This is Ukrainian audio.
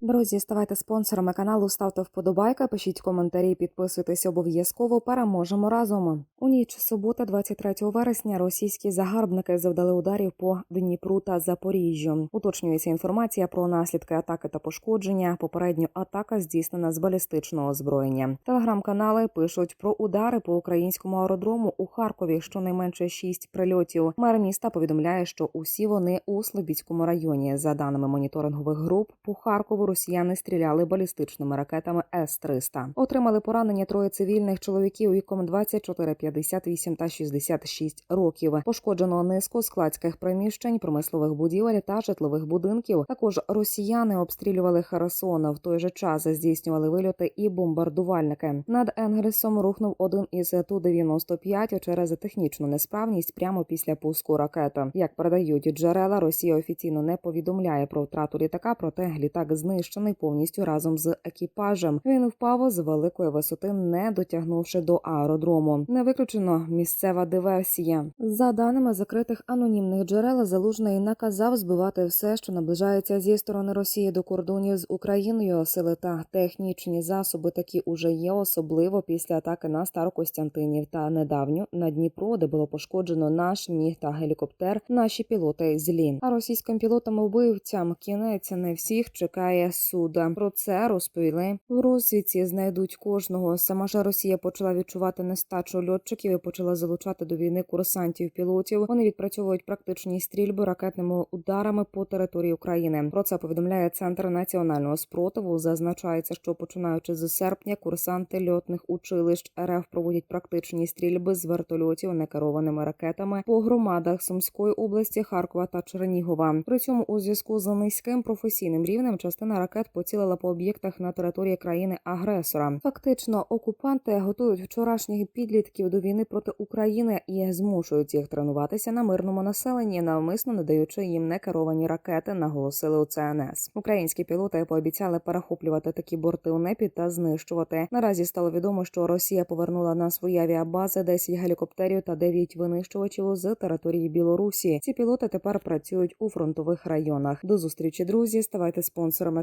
Друзі, ставайте спонсорами каналу, ставте вподобайка, пишіть коментарі, підписуйтесь обов'язково. Переможемо разом. У ніч субота, 23 вересня, російські загарбники завдали ударів по Дніпру та Запоріжжю. Уточнюється інформація про наслідки атаки та пошкодження. Попередньо атака здійснена з балістичного озброєння. Телеграм-канали пишуть про удари по українському аеродрому у Харкові. Щонайменше шість прильотів. Мер міста повідомляє, що усі вони у Слобідському районі. За даними моніторингових груп, по Харкову росіяни стріляли балістичними ракетами С-300. Отримали поранення троє цивільних чоловіків віком 24, 58 та 66 років. Пошкоджено низку складських приміщень, промислових будівель та житлових будинків. Також росіяни обстрілювали Херсон. В той же час здійснювали вильоти і бомбардувальники. Над Енгельсом рухнув один із Ту-95 через технічну несправність прямо після пуску ракети. Як передають джерела, Росія офіційно не повідомляє про втрату літака, проте літак знищений повністю разом з екіпажем. Він впав з великої висоти, не дотягнувши до аеродрому. Не виключено місцева диверсія. За даними закритих анонімних джерел, залужний наказав збивати все, що наближається зі сторони Росії до кордонів з Україною. Сили та технічні засоби такі уже є, особливо після атаки на Старокостянтинів та недавньо на Дніпро, де було пошкоджено наш міг та гелікоптер. Наші пілоти злі. А російським пілотам убивцям кінець не всіх чекає суда. Про це розповіли в розвідці. Знайдуть кожного. Сама ж Росія почала відчувати нестачу льотчиків і почала залучати до війни курсантів пілотів. Вони відпрацьовують практичні стрільби ракетними ударами по території України. Про це повідомляє центр національного спротиву. Зазначається, що починаючи з серпня курсанти льотних училищ РФ проводять практичні стрільби з вертольотів некерованими ракетами по громадах Сумської області, Харкова та Чернігова. При цьому у зв'язку з низьким професійним рівнем частина ракет поцілила по об'єктах на території країни-агресора. Фактично, окупанти готують вчорашніх підлітків до війни проти України і змушують їх тренуватися на мирному населенні, навмисно не даючи їм некеровані ракети, наголосили у ЦНС. Українські пілоти пообіцяли перехоплювати такі борти у небі та знищувати. Наразі стало відомо, що Росія повернула на свої авіабази 10 гелікоптерів та 9 винищувачів з території Білорусі. Ці пілоти тепер працюють у фронтових районах. До зустрічі, друзі. Ставайте спонсорами